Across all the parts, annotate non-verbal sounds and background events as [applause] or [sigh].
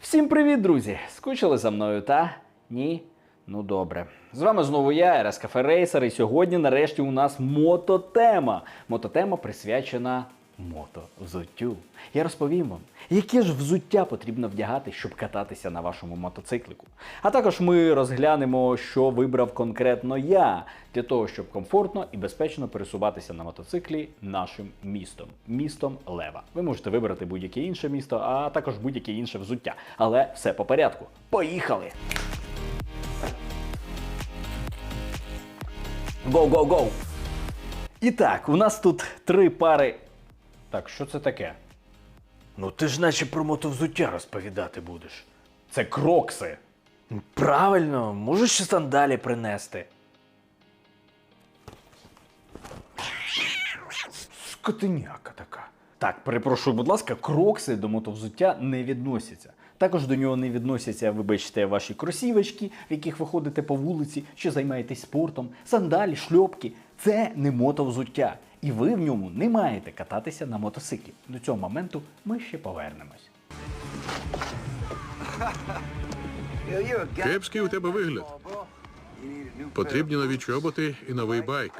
Всім привіт, друзі! Скучили за мною, та? Ні? Ну добре. З вами знову я, РС Кафе Рейсер, і сьогодні нарешті у нас мототема. Мототема присвячена мотовзуттю. Я розповім вам, яке ж взуття потрібно вдягати, щоб кататися на вашому мотоциклику. А також ми розглянемо, що вибрав конкретно я для того, щоб комфортно і безпечно пересуватися на мотоциклі нашим містом, містом Лева. Ви можете вибрати будь-яке інше місто, а також будь-яке інше взуття. Але все по порядку. Поїхали! Go! І так, у нас тут три пари. Так, що це таке? Ну ти ж наче про мотовзуття розповідати будеш. Це крокси. Правильно, можеш ще сандалі принести. Скотиняка така. Так, перепрошую, будь ласка, крокси до мотовзуття не відносяться. Також до нього не відносяться, вибачте, ваші кросівочки, в яких ви ходите по вулиці, чи займаєтесь спортом, сандалі, шльопки. Це не мотовзуття. І ви в ньому не маєте кататися на мотоциклі. До цього моменту ми ще повернемось. Кепський у тебе вигляд. Потрібні нові чоботи і новий байк.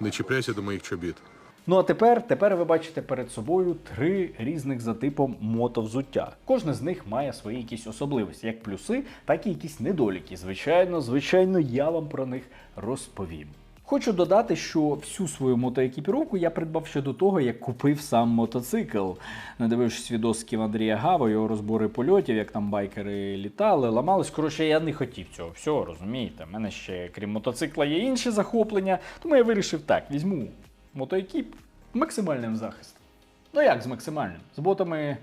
Не чіпляйся до моїх чобіт. Ну а тепер, тепер ви бачите перед собою три різних за типом мотовзуття. Кожне з них має свої якісь особливості, як плюси, так і якісь недоліки. Звичайно, звичайно, я вам про них розповім. Хочу додати, що всю свою мотоекіпіровку я придбав ще до того, як купив сам мотоцикл. Надивившись відосків Андрія Гава, його розбори польотів, як там байкери літали, ламались. Коротше, я не хотів цього всього, розумієте? У мене ще, крім мотоцикла, є інші захоплення, тому я вирішив так: візьму мотоекіп максимальним захистом. Ну як з максимальним? З ботами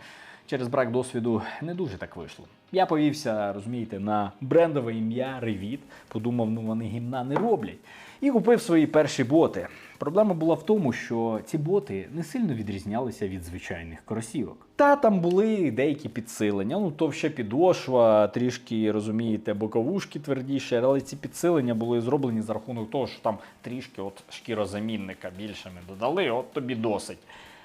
через брак досвіду не дуже так вийшло. Я повівся, розумієте, на брендове ім'я Revit, подумав, ну вони гімна не роблять. І купив свої перші боти. Проблема була в тому, що ці боти не сильно відрізнялися від звичайних кросівок. Та там були деякі підсилення, ну товща підошва, трішки розумієте, боковушки твердіше, але ці підсилення були зроблені за рахунок того, що там трішки от шкірозамінника більше ми додали, от тобі досить.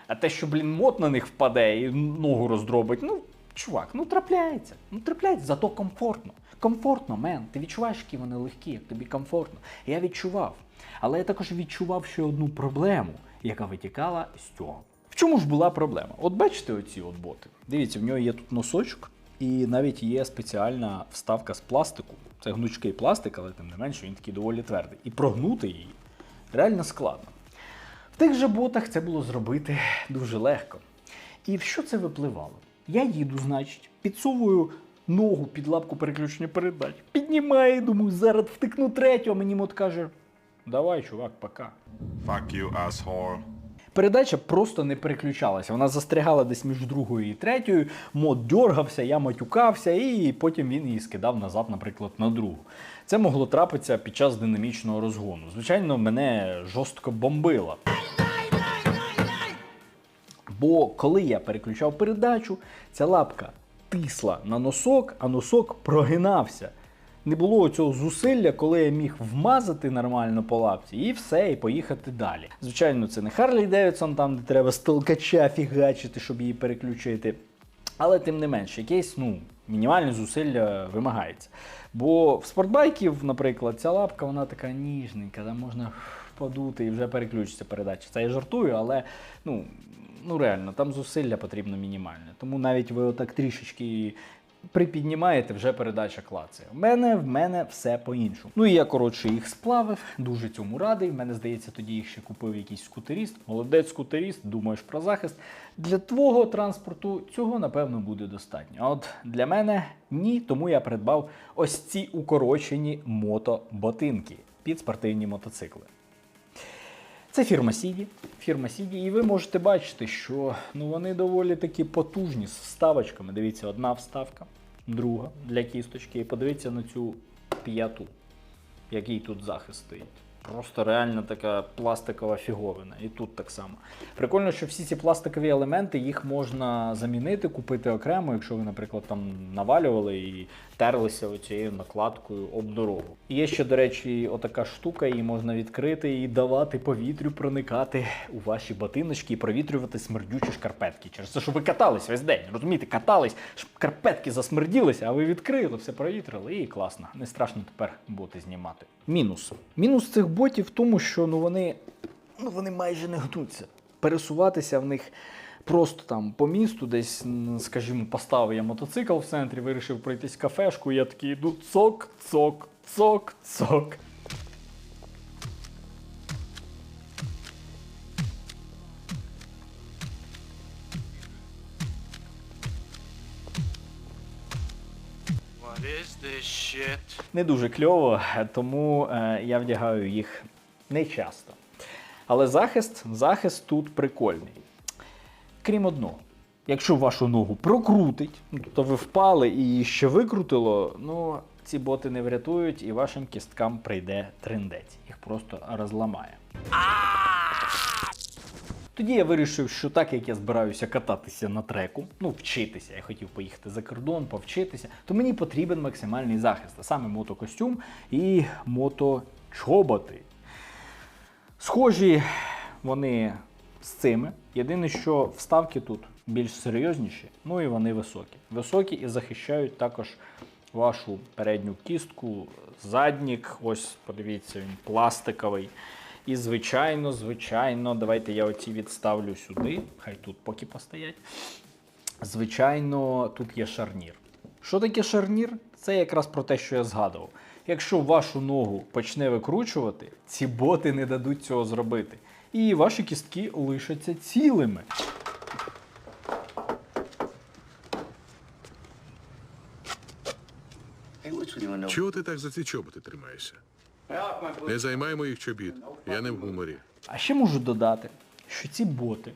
А те, що, блін, мод на них впаде і ногу роздробить, ну, чувак, ну трапляється. Ну трапляється, зато комфортно. Комфортно, мен. Ти відчуваєш, які вони легкі, як тобі комфортно. Я відчував. Але я також відчував ще одну проблему, яка витікала з цього. В чому ж була проблема? От бачите оці от боти. Дивіться, в нього є тут носочок, і навіть є спеціальна вставка з пластику. Це гнучкий пластик, але тим не менше він такий доволі твердий. І прогнути її реально складно. В тих же ботах це було зробити дуже легко. І в що це випливало? Я їду, значить, підсовую ногу під лапку переключення передач, піднімаю, думаю, зараз втикну третю, а мені мот каже: Давай, чувак, пока. Fuck you, asshole. Передача просто не переключалася. Вона застрягала десь між другою і третьою, мод дьоргався, я матюкався, і потім він її скидав назад, наприклад, на другу. Це могло трапитися під час динамічного розгону. Звичайно, мене жорстко бомбило. Бо коли я переключав передачу, ця лапка тисла на носок, а носок прогинався. Не було цього зусилля, коли я міг вмазати нормально по лапці, і все, і поїхати далі. Звичайно, це не Харлі Девідсон, там де треба з толкача фігачити, щоб її переключити. Але тим не менше, якесь ну, мінімальне зусилля вимагається. Бо в спортбайків, наприклад, ця лапка вона така ніжненька, там можна подути і вже переключиться передача. Це я жартую, але ну, ну реально, там зусилля потрібно мінімальне. Тому навіть ви отак трішечки припіднімаєте, вже передача клацає. В мене в мене все по-іншому. Ну і я коротше їх сплавив, дуже цьому радий. В мене здається, тоді їх ще купив якийсь скутеріст. Молодець скутеріст, думаєш про захист. Для твого транспорту цього напевно буде достатньо. А от для мене ні, тому я придбав ось ці укорочені мотоботинки під спортивні мотоцикли. Це фірма Сіді. Фірма Сіді, і ви можете бачити, що ну, вони доволі такі потужні з вставочками. Дивіться, одна вставка, друга для кісточки. І подивіться на цю п'яту, який тут захист стоїть. Просто реально така пластикова фіговина. І тут так само. Прикольно, що всі ці пластикові елементи їх можна замінити, купити окремо, якщо ви, наприклад, там навалювали і терлися оцією накладкою об дорогу. І є ще, до речі, отака штука, її можна відкрити і давати повітрю проникати у ваші ботиночки і провітрювати смердючі шкарпетки. Через те, що ви катались весь день. Розумієте, катались, шкарпетки засмерділися, а ви відкрили, все провітрили і класно. Не страшно тепер боти знімати. Мінус. Мінус цих ботів в тому, що ну вони, ну вони майже не гнуться. Пересуватися в них просто там по місту, десь, скажімо, поставив я мотоцикл в центрі, вирішив пройтись кафешку, я такий йду цок, цок, цок, цок. Не дуже кльово, тому е, я вдягаю їх не часто. Але захист, захист тут прикольний. Крім одного, якщо вашу ногу прокрутить, ну, тобто ви впали і її ще викрутило, ну ці боти не врятують і вашим кісткам прийде триндець. Їх просто розламає. Тоді я вирішив, що так як я збираюся кататися на треку, ну вчитися, я хотів поїхати за кордон, повчитися, то мені потрібен максимальний захист, а саме мотокостюм і моточоботи. Схожі вони з цими. Єдине, що вставки тут більш серйозніші, ну і вони високі. Високі і захищають також вашу передню кістку, заднік. Ось, подивіться, він пластиковий. І звичайно, звичайно, давайте я оці відставлю сюди. Хай тут поки постоять. Звичайно, тут є шарнір. Що таке шарнір? Це якраз про те, що я згадував. Якщо вашу ногу почне викручувати, ці боти не дадуть цього зробити. І ваші кістки лишаться цілими. Чого ти так за ці чоботи тримаєшся? Не займай моїх чобіт. Я не в гуморі. А ще можу додати, що ці боти,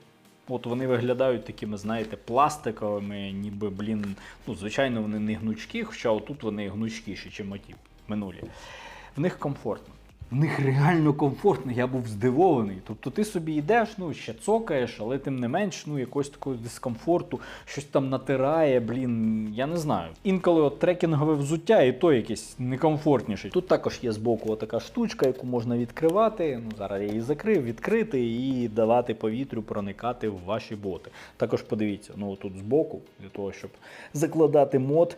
от вони виглядають такими, знаєте, пластиковими, ніби, блін, ну, звичайно, вони не гнучкі, хоча отут вони гнучкіші, ніж оті минулі. В них комфортно. В них реально комфортно, я був здивований. Тобто ти собі йдеш, ну ще цокаєш, але тим не менш, ну якогось такого дискомфорту, щось там натирає, блін, я не знаю. Інколи от трекінгове взуття, і то якесь некомфортніше. Тут також є збоку така штучка, яку можна відкривати. Ну зараз я її закрив, відкрити і давати повітрю проникати в ваші боти. Також подивіться, ну тут збоку, для того, щоб закладати мод,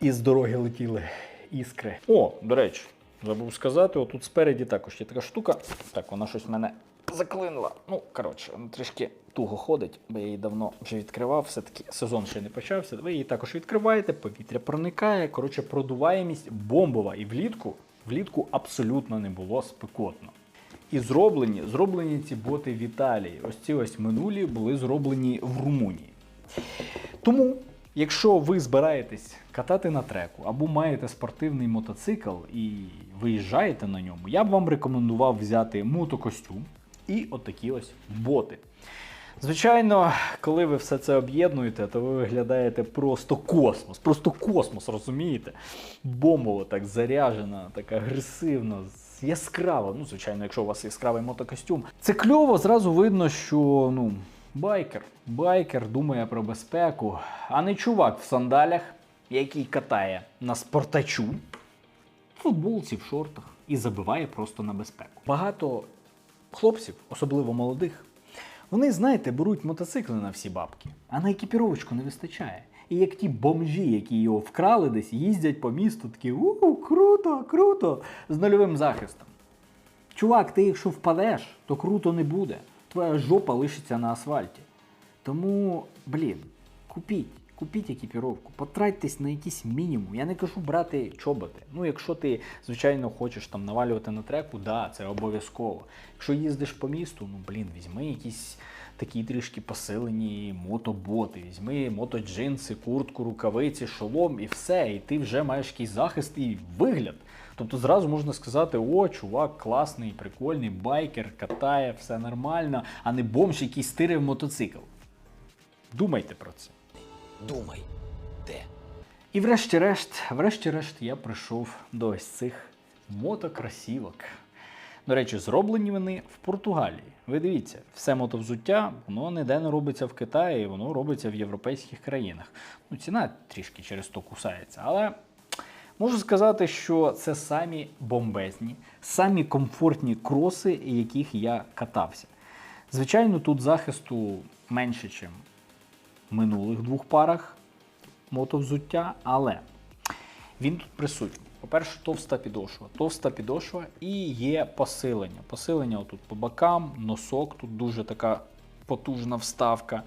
і з дороги летіли іскри. О, до речі. Забув сказати, отут спереді також є така штука. Так, вона щось мене заклинила. Ну, коротше, вона трішки туго ходить, бо я її давно вже відкривав. Все-таки сезон ще не почався. Ви її також відкриваєте, повітря проникає. Коротше, продуваємість бомбова. І влітку, влітку абсолютно не було спекотно. І зроблені, зроблені ці боти в Італії. Ось ці ось минулі були зроблені в Румунії. Тому, якщо ви збираєтесь катати на треку або маєте спортивний мотоцикл і виїжджаєте на ньому, я б вам рекомендував взяти мотокостюм і отакі ось боти. Звичайно, коли ви все це об'єднуєте, то ви виглядаєте просто космос, просто космос, розумієте? Бомбово так заряжена, так агресивно, яскраво. Ну, звичайно, якщо у вас яскравий мотокостюм. Це кльово, зразу видно, що ну, байкер, байкер думає про безпеку, а не чувак в сандалях, який катає на спортачу, футболці, в шортах і забиває просто на безпеку. Багато хлопців, особливо молодих, вони, знаєте, беруть мотоцикли на всі бабки, а на екіпіровочку не вистачає. І як ті бомжі, які його вкрали десь, їздять по місту, такі у круто, круто, з нульовим захистом. Чувак, ти якщо впадеш, то круто не буде. Твоя жопа лишиться на асфальті. Тому, блін, купіть, купіть екіпіровку, потратьтесь на якийсь мінімум. Я не кажу брати чоботи. Ну, якщо ти, звичайно, хочеш там навалювати на треку, да, це обов'язково. Якщо їздиш по місту, ну блін, візьми якісь такі трішки посилені мотоботи, візьми мотоджинси, куртку, рукавиці, шолом і все. І ти вже маєш якийсь захист і вигляд. Тобто зразу можна сказати, о, чувак, класний, прикольний, байкер, катає, все нормально, а не бомж, який стирив мотоцикл. Думайте про це. Думай, де? І врешті-решт, врешті-решт, я прийшов до ось цих мотокрасівок. До речі, зроблені вони в Португалії. Ви дивіться, все мотовзуття, воно ніде не робиться в Китаї, воно робиться в європейських країнах. Ну, ціна трішки через то кусається, але можу сказати, що це самі бомбезні, самі комфортні кроси, яких я катався. Звичайно, тут захисту менше, ніж в минулих двох парах мотовзуття, але він тут присутній. По-перше, товста підошва. Товста підошва і є посилення. Посилення отут по бокам, носок, тут дуже така потужна вставка.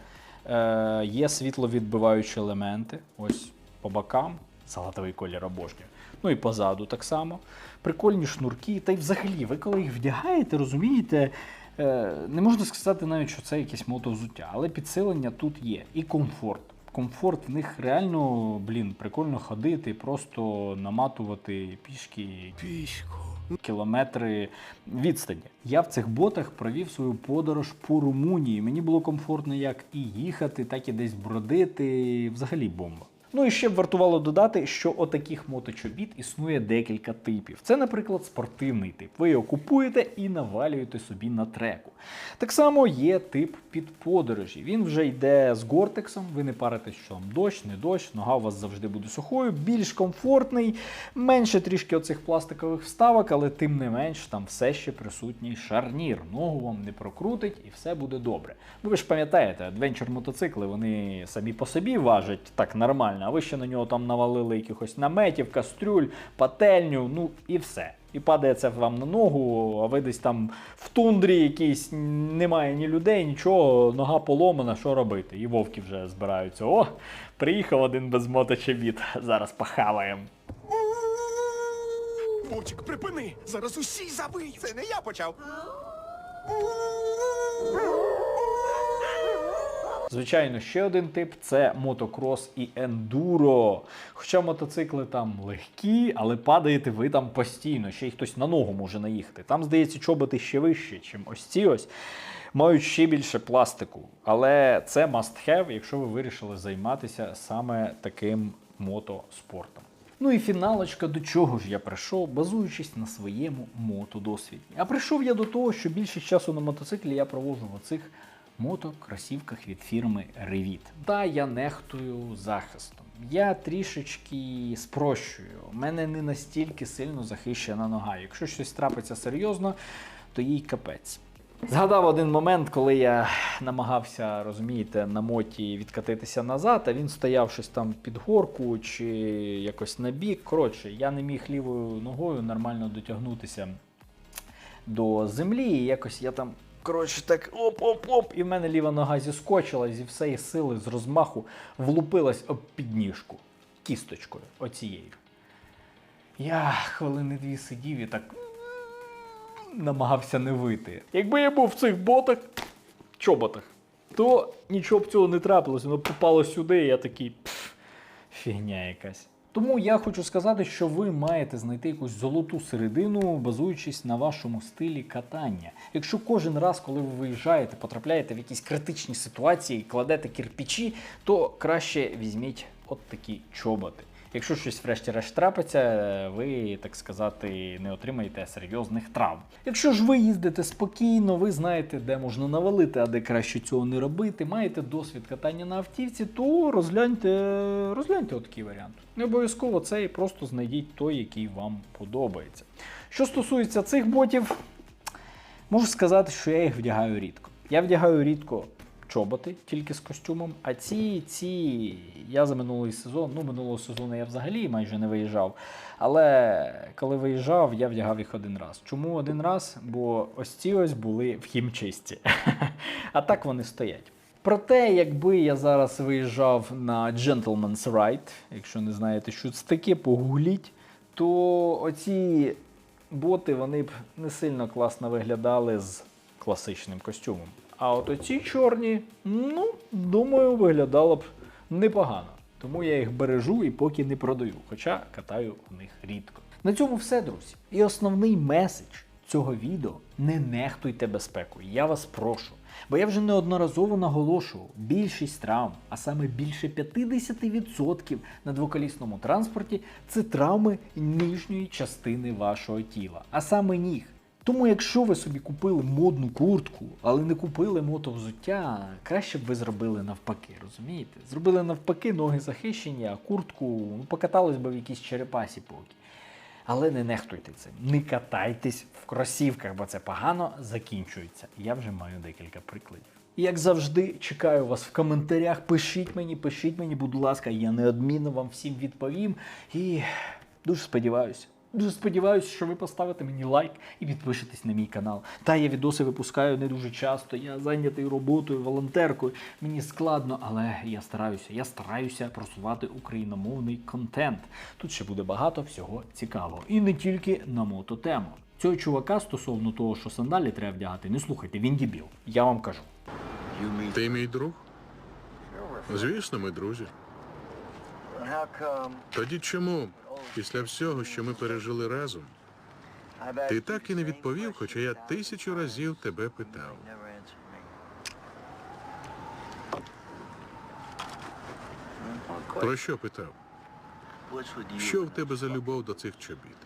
Е, є світловідбиваючі елементи. Ось по бокам, золотовий колір обожнюю. Ну і позаду так само. Прикольні шнурки. Та й взагалі, ви коли їх вдягаєте, розумієте, е, не можна сказати навіть, що це якесь мотовзуття, але підсилення тут є. І комфорт. Комфорт в них реально, блін, прикольно ходити, просто наматувати пішки Пішку. кілометри відстані. Я в цих ботах провів свою подорож по Румунії. Мені було комфортно як і їхати, так і десь бродити. Взагалі бомба. Ну і ще б вартувало додати, що отаких моточобіт існує декілька типів. Це, наприклад, спортивний тип. Ви його купуєте і навалюєте собі на треку. Так само є тип під подорожі. Він вже йде з гортексом, ви не паритесь, що там дощ, не дощ, нога у вас завжди буде сухою, більш комфортний, менше трішки оцих пластикових вставок, але тим не менш там все ще присутній шарнір. Ногу вам не прокрутить і все буде добре. Ну ви ж пам'ятаєте, адвенчур мотоцикли вони самі по собі важать так нормально, а ви ще на нього там навалили якихось наметів, кастрюль, пательню, ну і все. І падає це вам на ногу, а ви десь там в тундрі якійсь немає ні людей, нічого, нога поломана, що робити? І вовки вже збираються. О, приїхав один без моточебіт, зараз похаваємо. Вовчик, припини! Зараз усі забиють! Це не я почав! Звичайно, ще один тип це мотокрос і ендуро. Хоча мотоцикли там легкі, але падаєте ви там постійно, ще й хтось на ногу може наїхати. Там, здається, чоботи ще вище, ніж ось ці ось. Мають ще більше пластику. Але це must have, якщо ви вирішили займатися саме таким мотоспортом. Ну і фіналочка, до чого ж я прийшов, базуючись на своєму мотодосвіді. А прийшов я до того, що більшість часу на мотоциклі я проводжу в оцих мотокросівках від фірми Revit. Та я нехтую захистом. Я трішечки спрощую. У мене не настільки сильно захищена нога. Якщо щось трапиться серйозно, то їй капець. Згадав один момент, коли я намагався, розумієте, на моті відкатитися назад, а він стояв щось там під горку чи якось на бік. Коротше, я не міг лівою ногою нормально дотягнутися до землі, і якось я там. Коротше, так оп-оп-оп, і в мене ліва нога зіскочила зі всієї сили, з розмаху влупилась об підніжку кісточкою оцією. Я хвилини дві сидів і так намагався не вийти. Якби я був в цих ботах, чоботах, то нічого б цього не трапилось, воно попало сюди, і я такий фігня якась. Тому я хочу сказати, що ви маєте знайти якусь золоту середину, базуючись на вашому стилі катання. Якщо кожен раз, коли ви виїжджаєте, потрапляєте в якісь критичні ситуації, кладете кирпичі, то краще візьміть от такі чоботи. Якщо щось врешті-решт трапиться, ви, так сказати, не отримаєте серйозних травм. Якщо ж ви їздите спокійно, ви знаєте, де можна навалити, а де краще цього не робити, маєте досвід катання на автівці, то розгляньте, розгляньте отакий варіант. Не обов'язково цей, просто знайдіть той, який вам подобається. Що стосується цих ботів, можу сказати, що я їх вдягаю рідко. Я вдягаю рідко чоботи тільки з костюмом. А ці, ці я за минулий сезон, ну минулого сезону я взагалі майже не виїжджав. Але коли виїжджав, я вдягав їх один раз. Чому один раз? Бо ось ці ось були в хімчисті. [laughs] А так вони стоять. Проте, якби я зараз виїжджав на Gentleman's Ride, якщо не знаєте, що це таке, погугліть, то оці боти вони б не сильно класно виглядали з класичним костюмом. А от оці чорні, ну, думаю, виглядало б непогано. Тому я їх бережу і поки не продаю, хоча катаю в них рідко. На цьому все, друзі. І основний меседж цього відео не нехтуйте безпекою. Я вас прошу. Бо я вже неодноразово наголошував, більшість травм, а саме більше 50% на двоколісному транспорті це травми нижньої частини вашого тіла, а саме ніг. Тому, якщо ви собі купили модну куртку, але не купили мотовзуття, краще б ви зробили навпаки, розумієте? Зробили навпаки, ноги захищені, а куртку ну, покатались би в якійсь черепасі поки. Але не нехтуйте цим. Не катайтесь в кросівках, бо це погано закінчується. Я вже маю декілька прикладів. І, Як завжди, чекаю вас в коментарях. Пишіть мені, пишіть мені, будь ласка, я неодмінно вам всім відповім. І дуже сподіваюся. Дуже сподіваюся, що ви поставите мені лайк і підпишетесь на мій канал. Та я відоси випускаю не дуже часто. Я зайнятий роботою, волонтеркою. Мені складно, але я стараюся. Я стараюся просувати україномовний контент. Тут ще буде багато всього цікавого. І не тільки на мототему. Цього чувака стосовно того, що сандалі треба вдягати, не слухайте, він дібіл. Я вам кажу. Ти мій друг? Звісно, ми друзі. Тоді чому, після всього, що ми пережили разом, ти так і не відповів, хоча я тисячу разів тебе питав. Про що питав? Що в тебе за любов до цих чобіт?